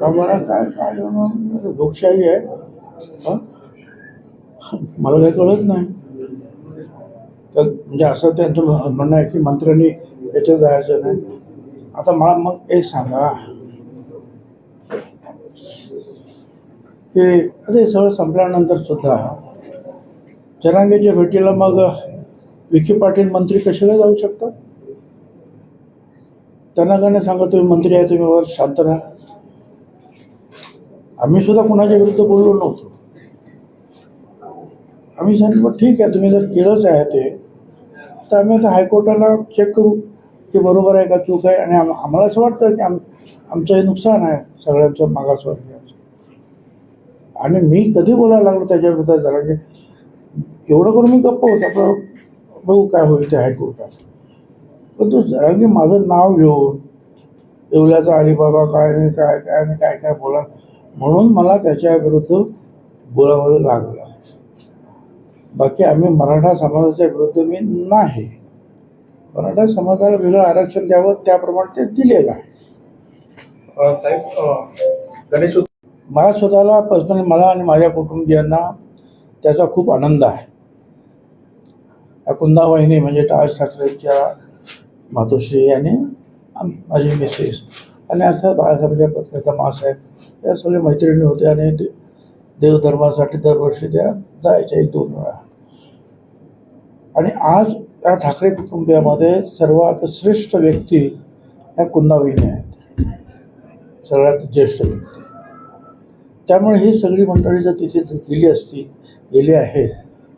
का बरं? काय काय लोकशाही म्हणजे आहे. मला काही कळत नाही. तर म्हणजे असं त्यांचं म्हणणं आहे की मंत्र्यांनी याच्यात जायचं नाही. आता मला मग एक सांगा. की अरे सगळं संपल्यानंतर सुद्धा जरांगेच्या भेटीला मग विखे पाटील मंत्री कशाला जाऊ शकतात? त्यांना काय नाही सांगा तुम्ही मंत्री आहे तुम्ही वर शांत राहा. आम्ही सुद्धा कुणाच्या विरुद्ध बोललो नव्हतो. आम्ही सांगितलं ठीक आहे तुम्ही जर केलंच आहे ते तर आम्ही आता हायकोर्टाला चेक करू की बरोबर आहे का चूक आहे. आणि आम आम्हाला असं वाटतं की आम आमचं हे नुकसान आहे सगळ्यांचं मागासवर्गीयाचं आणि मी कधी बोलायला लागलो त्याच्या विरुद्ध? जरा की एवढं करून मी गप्प होतो आपलं बघू काय होईल ते हायकोर्टात. पण तो जरा की माझं नाव घेऊन येवल्याचा अलिबाबा काय नाही काय काय नाही काय काय बोला. म्हणून मला त्याच्या विरुद्ध बोलावं लागलं. बाकी आम्ही मराठा समाजाच्या विरुद्ध मी नाही. मराठा समाजाला वेगळं आरक्षण द्यावं त्याप्रमाणे ते दिलेलं आहे. साहेब गणेश मला स्वतःला पर्सनली मला आणि माझ्या कुटुंबियांना त्याचा खूप आनंद आहे. या कुंदा वहिनी म्हणजे राज ठाकरेंच्या मातोश्री आणि माझी मिसेस आणि असा बाळासाहेबच्या पत्नीचा मासाहेब या सगळ्या मैत्रिणी होते आणि ते देवधर्मासाठी दरवर्षी त्या जायच्या एक दोन वेळा. आणि आज या ठाकरे कुटुंबियामध्ये सर्वात श्रेष्ठ व्यक्ती ह्या कुंदावहिनी आहेत. सगळ्यात ज्येष्ठ व्यक्ती. त्यामुळे ही सगळी मंडळी जर तिथे जर गेली असती गेली आहे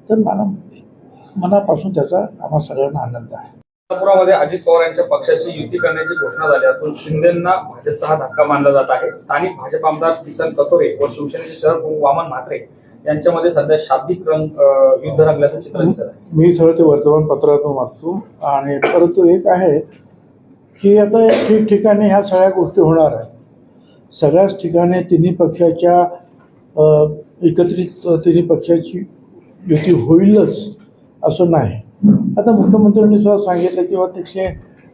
तर मला मनापासून त्याचा आम्हा सगळ्यांना आनंद आहे. नागपुरामध्ये अजित पवार यांच्या पक्षाशी युती करण्याची घोषणा झाली असून शिंदेना भाजपचा हा धक्का मानला जात आहे. स्थानिक भाजप आमदार किसन कतोरे व शिवसेनेचे शहर प्रमुख वामन म्हात्रे यांच्यामध्ये सध्या शाब्दिक रंग युद्ध रंगल्याचं चित्र दिसत आहे. मी सगळं ते वर्तमानपत्रातून वाचतो आणि परंतु एक आहे की आता ठिकठिकाणी ह्या सगळ्या गोष्टी होणार आहेत. सगळ्याच ठिकाणी तिन्ही पक्षाच्या अ, एकत्रित तिन्ही पक्षाची युती होईलच असं नाही. आता मुख्यमंत्र्यांनी सुद्धा सांगितलं किंवा तिथले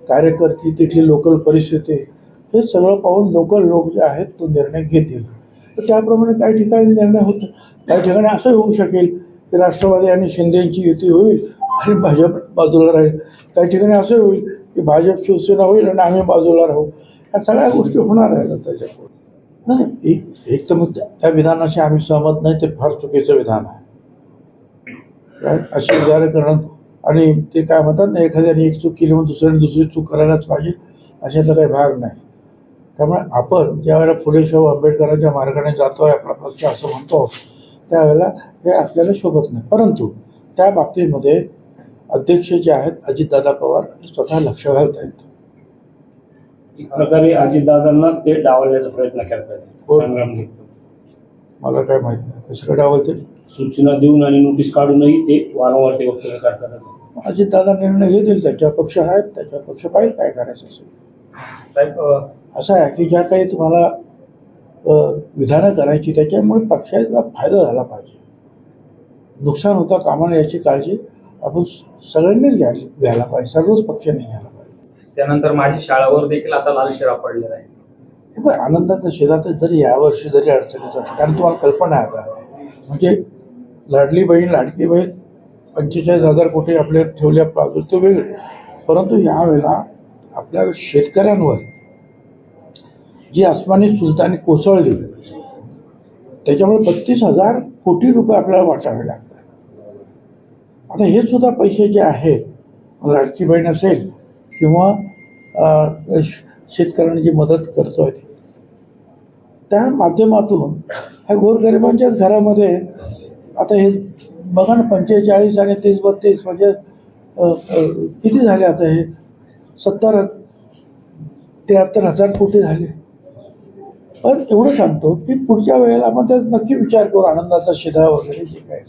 कार्यकर्ते तिथली लोकल परिस्थिती हे सगळं पाहून लोकल लोक जे आहेत तो निर्णय घेतील. तर त्याप्रमाणे काही ठिकाणी निर्णय होतो काही ठिकाणी असंही होऊ शकेल की राष्ट्रवादी आणि शिंदेची युती होईल आणि भाजप बाजूला राहील. काही ठिकाणी असंही होईल की भाजप शिवसेना होईल आणि आम्ही बाजूला राहू. ह्या सगळ्या गोष्टी होणार आहेत त्याच्यापुढे. नाही एक एक तर मग त्या- त्या विधानाशी आम्ही सहमत नाही ते फार चुकीचं विधान आहे. अशी विचार करणं आणि ते काय म्हणतात ना एखाद्याने एक चूक केली म्हणून दुसऱ्याने दुसरी चूक करायलाच पाहिजे अशातला काही भाग नाही. त्यामुळे आपण ज्या वेळेला फुले शाहू आंबेडकरांच्या मार्गाने जातोय आपला पक्ष असं म्हणतो त्यावेळेला हे आपल्याला शोभत नाही. परंतु त्या बाबतीमध्ये अध्यक्ष जे आहेत अजितदादा पवार हे स्वतः लक्ष घालत आहेत. एक प्रकारे अजितदादांना ते डावलण्याचा प्रयत्न करतात हो. मला काय माहीत नाही. कसं काय डावलते सूचना देऊन आणि नोटीस काढूनही ते वारंवार ते वक्तव्य करतात असं. अजितदादा निर्णय घेतील त्याच्या पक्ष आहेत त्याच्या पक्ष पाहिजे काय करायचं असेल. साहेब अ, असं आहे की ज्या काही तुम्हाला अ, विधानं करायची त्याच्यामुळे पक्षाचा फायदा झाला पाहिजे. नुकसान होता कामा नये याची काळजी आपण सगळ्यांनीच घ्यायला घ्यायला पाहिजे सर्वच पक्षांनी घ्यायला पाहिजे. त्यानंतर माझी शाळावर देखील आता लाल शिरा पडलेला आहे. हे आनंदाच्या शेतातच जरी यावर्षी जरी अडचणीचं असतं कारण तुम्हाला कल्पना आहे आता. म्हणजे लाडली बहीण लाडकी बहीण पंचेचाळीस हजार कोटी आपल्या ठेवल्या बाजू ते वेगळे. परंतु यावेळेला आपल्या शेतकऱ्यांवर जी आसमानी सुलतानी कोसळली त्याच्यामुळे बत्तीस हजार कोटी रुपये आपल्याला वाटावे लागतात. आता हे सुद्धा पैसे जे आहेत लाडकी बहीण असेल किंवा श- शेतकऱ्यांना जी मदत करतोय त्या माध्यमातून ह्या गोरगरिबांच्याच घरामध्ये आता हे बघा ना पंचेचाळीस आणि तीस बत्तीस म्हणजे किती झाले आता हे? सत्तर त्र्याहत्तर हजार कोटी झाले. पण एवढं सांगतो की पुढच्या वेळेला आपण त्यात नक्की विचार करू आनंदाचा शिधा वगैरे जे काय